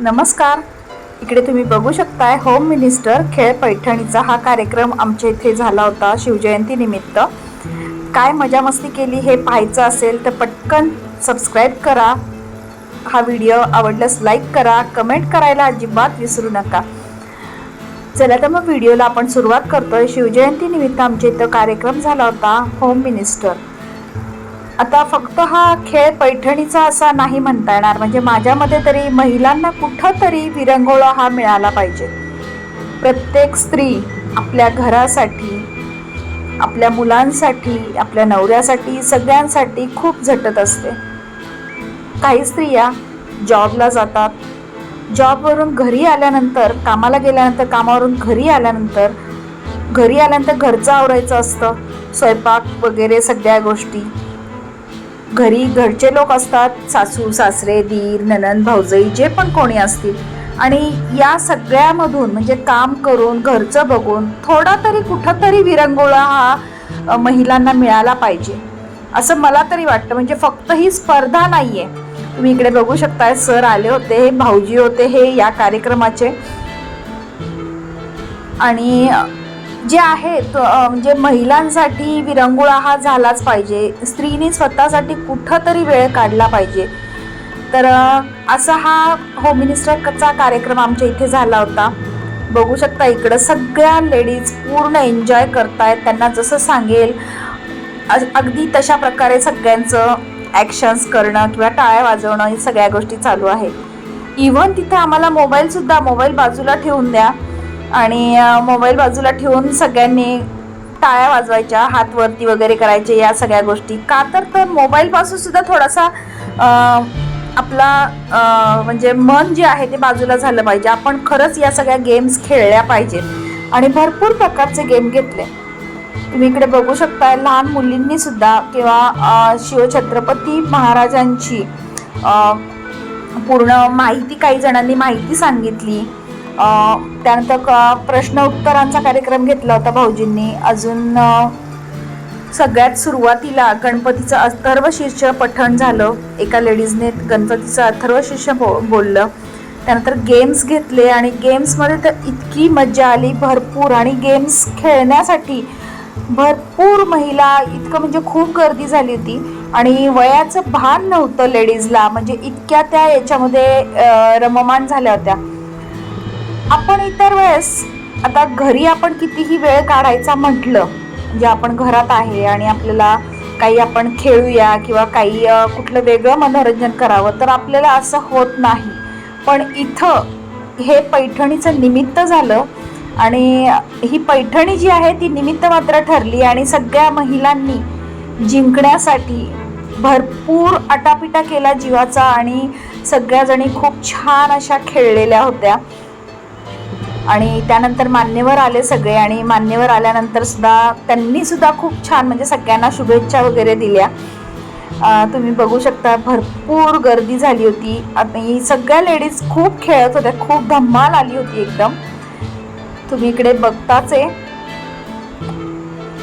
नमस्कार. इकडे तुम्ही बघू शकताय होम मिनिस्टर खेळ पैठणीचा हा कार्यक्रम आमच्या इथे झाला होता शिवजयंती निमित्त. काय मजा मस्ती केली हे पाहायचं असेल तर पटकन सबस्क्राईब करा. हा व्हिडिओ आवडल्यास लाईक करा कमेंट करायला अजिबात विसरू नका. चला तर मग व्हिडिओला आपण सुरुवात करतोय. शिवजयंती निमित्त आमच्या इथं कार्यक्रम झाला होता होम मिनिस्टर आता फक्त हा खेळ पैठणीचा असा नाही म्हणता येणार. म्हणजे माझ्यामध्ये तरी महिलांना कुठंतरी विरंगोळा हा मिळाला पाहिजे. प्रत्येक स्त्री आपल्या घरासाठी आपल्या मुलांसाठी आपल्या नवऱ्यासाठी सगळ्यांसाठी खूप झटत असते. काही स्त्रिया जॉबला जातात. जॉबवरून घरी आल्यानंतर कामाला गेल्यानंतर कामावरून घरी आल्यानंतर घरी आल्यानंतर घरचं आवरायचं असतं. स्वयंपाक वगैरे सगळ्या गोष्टी. घरी घरचे लोक असतात सासू सासरे दीर ननंद भाऊजई जे पण कोणी असतील. आणि या सगळ्यामधून म्हणजे काम करून घरचं बघून थोडा तरी कुठंतरी विरंगुळा हा महिलांना मिळाला पाहिजे. असं मला तरी वाटतं. म्हणजे फक्त ही स्पर्धा नाही आहे तुम्ही इकडे बघू शकताय सर आले होते हे भाऊजी होते हे या कार्यक्रमाचे. आणि जे आहेत म्हणजे महिलांसाठी विरंगुळा हा झालाच पाहिजे. स्त्रीने स्वतःसाठी कुठंतरी वेळ काढला पाहिजे. तर असा हा होम मिनिस्टरचा कार्यक्रम आमच्या इथे झाला होता. बघू शकता इकडं सगळ्या लेडीज पूर्ण एन्जॉय करतायत त्यांना जसं सांगेल अगदी तशा प्रकारे सगळ्यांचं ॲक्शन्स करणं किंवा टाळ्या वाजवणं ही सगळ्या गोष्टी चालू आहेत इव्हन तिथे आम्हाला मोबाईलसुद्धा मोबाईल बाजूला ठेवून द्या. आणि मोबाईल बाजूला ठेवून सगळ्यांनी टाळ्या वाजवायच्या हातवरती वगैरे करायचे या सगळ्या गोष्टी. का तर तर मोबाईलपासून सुद्धा थोडासा आपला म्हणजे मन जे आहे ते बाजूला झालं पाहिजे. आपण खरंच या सगळ्या गेम्स खेळल्या पाहिजेत. आणि भरपूर प्रकारचे गेम घेतले. तुम्ही इकडे बघू शकता लहान मुलींनी सुद्धा किंवा शिवछत्रपती महाराजांची पूर्ण माहिती काही जणांनी माहिती सांगितली. त्यानंतर क- प्रश्न उत्तरांचा कार्यक्रम घेतला होता भाऊजींनी. अजून सगळ्यात सुरुवातीला गणपतीचं अथर्व शीर्ष पठण झालं. एका लेडीजने गणपतीचं अथर्व शीर्ष बो बोललं. त्यानंतर गेम्स घेतले आणि गेम्समध्ये तर इतकी मजा आली. भरपूर आणि गेम्स खेळण्यासाठी भरपूर महिला इतकं म्हणजे खूप गर्दी झाली होती. आणि वयाचं भान नव्हतं लेडीजला. म्हणजे इतक्या त्या याच्यामध्ये रममान रममाण झाल्या होत्या. आपण इतर वेळेस आता घरी आपण कितीही वेळ काढायचा म्हटलं म्हणजे आपण घरात आहे आणि आपल्याला काही आपण खेळूया किंवा काही कुठलं वेगळं मनोरंजन करावं तर आपल्याला असं होत नाही. पण इथं हे पैठणीचं निमित्त झालं आणि ही पैठणी जी आहे ती निमित्त मात्र ठरली आणि सगळ्या महिलांनी जिंकण्यासाठी भरपूर आटापिटा केला जीवाचा आणि सगळ्याजणी खूप छान अशा खेळलेल्या होत्या. आणि त्यानंतर मान्यवर आले सगळे आणि मान्यवर आल्यानंतर सुद्धा त्यांनी सुद्धा खूप छान म्हणजे सगळ्यांना शुभेच्छा वगैरे दिल्या. तुम्ही बघू शकता भरपूर गर्दी झाली होती. आणि सगळ्या लेडीज खूप खेळत होत्या खूप धम्माल आली होती एकदम. तुम्ही इकडे बघताच आहे.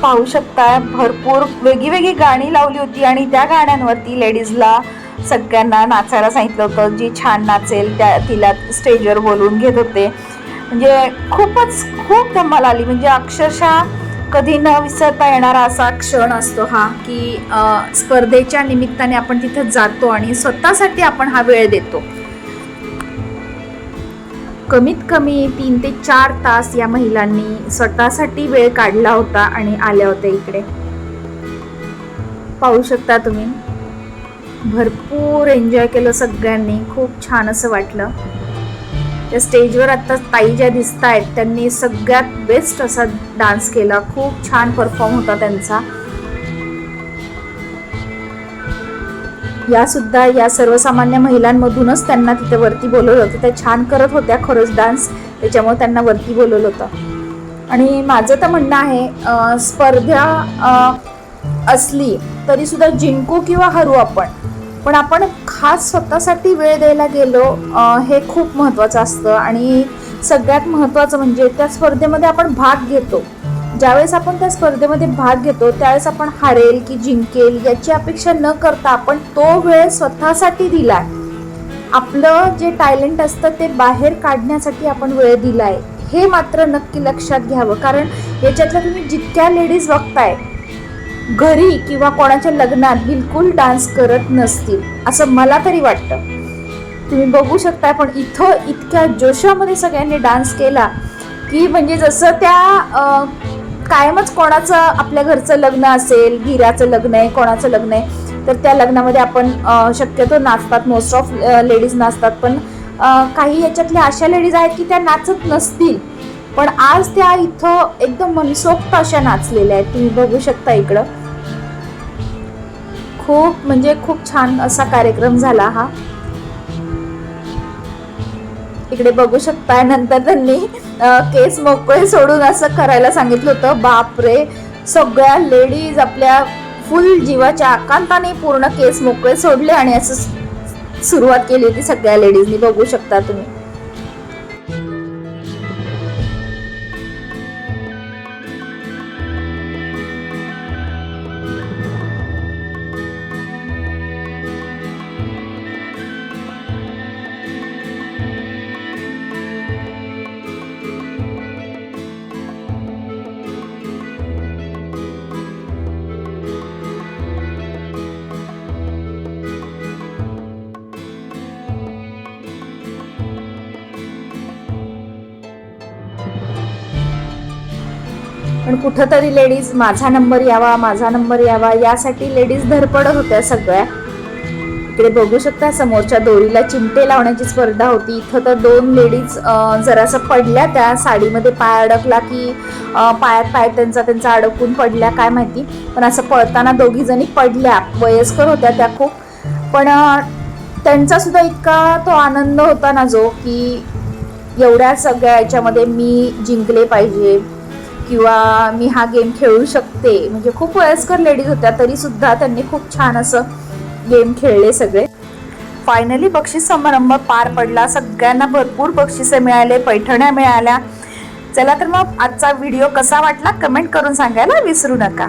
पाहू शकता भरपूर वेगळी वेगळी गाणी लावली होती आणि त्या गाण्यांवरती लेडीजला सगळ्यांना नाचायला सांगितलं होतं. जी छान नाचेल त्या तिला स्टेजवर बोलवून घेत होते. म्हणजे खूपच खूप धमाल आली. म्हणजे अक्षरशः कधी न विसरता येणारा असा क्षण असतो हा की स्पर्धेच्या निमित्ताने आपण तिथं जातो आणि स्वतःसाठी आपण हा वेळ देतो. कमीत कमी तीन ते चार तास या महिलांनी स्वतःसाठी वेळ काढला होता आणि आल्या होत्या इकडे. पाहू शकता तुम्ही? भरपूर एन्जॉय केलं सगळ्यांनी. खूप छान असं वाटलं. त्या स्टेजवर आत्ता ताई ज्या दिसत आहेत त्यांनी सगळ्यात बेस्ट असा डान्स केला. खूप छान परफॉर्म होता त्यांचा. या सुद्धा या सर्वसामान्य महिलांमधूनच त्यांना तिथे वरती बोलवलं होतं. त्या छान करत होत्या खरंच डान्स त्याच्यामुळे त्यांना वरती बोलवलं होतं. आणि माझं तर म्हणणं आहे स्पर्धा असली तरीसुद्धा जिंकू किंवा हरू आपण. पण आपण खास स्वतःसाठी वेळ द्यायला गेलो हे खूप महत्त्वाचं असतं. आणि सगळ्यात महत्त्वाचं म्हणजे त्या स्पर्धेमध्ये आपण भाग घेतो. ज्यावेळेस आपण त्या स्पर्धेमध्ये भाग घेतो त्यावेळेस आपण हारेल की जिंकेल याची अपेक्षा न करता आपण तो वेळ स्वतःसाठी दिलाय. आपलं जे टॅलेंट असतं ते बाहेर काढण्यासाठी आपण वेळ दिला आहे हे मात्र नक्की लक्षात घ्यावं. कारण याच्यातल्या तुम्ही जितक्या लेडीज बघताय घरी किंवा कोणाच्या लग्नात बिलकुल डान्स करत नसतील असं मला तरी वाटतं. तुम्ही बघू शकताय पण इथं इतक्या जोशामध्ये सगळ्यांनी डान्स केला की म्हणजे जसं त्या कायमच कोणाचं आपल्या घरचं लग्न असेल गिराचं लग्न आहे कोणाचं लग्न आहे तर त्या लग्नामध्ये आपण शक्यतो नाचतात. मोस्ट ऑफ लेडीज नाचतात. पण काही याच्यातल्या अशा लेडीज आहेत की त्या नाचत नसतील. पण आज त्या इथं एकदम मनसोक्त अशा नाचलेल्या आहेत. तुम्ही बघू शकता इकडं. खूप म्हणजे खूप छान असा कार्यक्रम झाला हा. इकडे बघू शकताय नंतर त्यांनी केस मोकळे सोडून असं करायला सांगितलं होतं. बापरे! सगळ्या लेडीज आपल्या फुल जीवाच्या आकांताने पूर्ण केस मोकळे सोडले आणि असं सुरुवात केली होती सगळ्या लेडीजनी. बघू शकता तुम्ही. पण कुठंतरी लेडीज माझा नंबर यावा माझा नंबर यावा यासाठी लेडीज धरपडत होत्या सगळ्या. इकडे बघू शकता समोरच्या दोरीला चिमटे लावण्याची स्पर्धा होती. इथं तर दोन लेडीज जरासं पडल्या त्या साडीमध्ये. पाय अडकला की पायात पाय त्यांचा त्यांचा अडकून पडल्या काय माहिती. पण असं पळताना दोघी जणी पडल्या. वयस्कर होत्या त्या खूप. पण त्यांचा सुद्धा इतका तो आनंद होता ना जो की एवढ्या सगळ्या याच्यामध्ये मी जिंकले पाहिजे. किंवा मी हा गेम खेळू शकते. म्हणजे खूप वयस्कर लेडीज होत्या तरी सुद्धा त्यांनी खूप छान असं गेम खेळले सगळे. फायनली बक्षीस समारंभ पार पडला. सगळ्यांना भरपूर बक्षिसे मिळाले पैठण्या मिळाल्या. चला तर मग आजचा व्हिडिओ कसा वाटला? कमेंट करून सांगायला विसरू नका.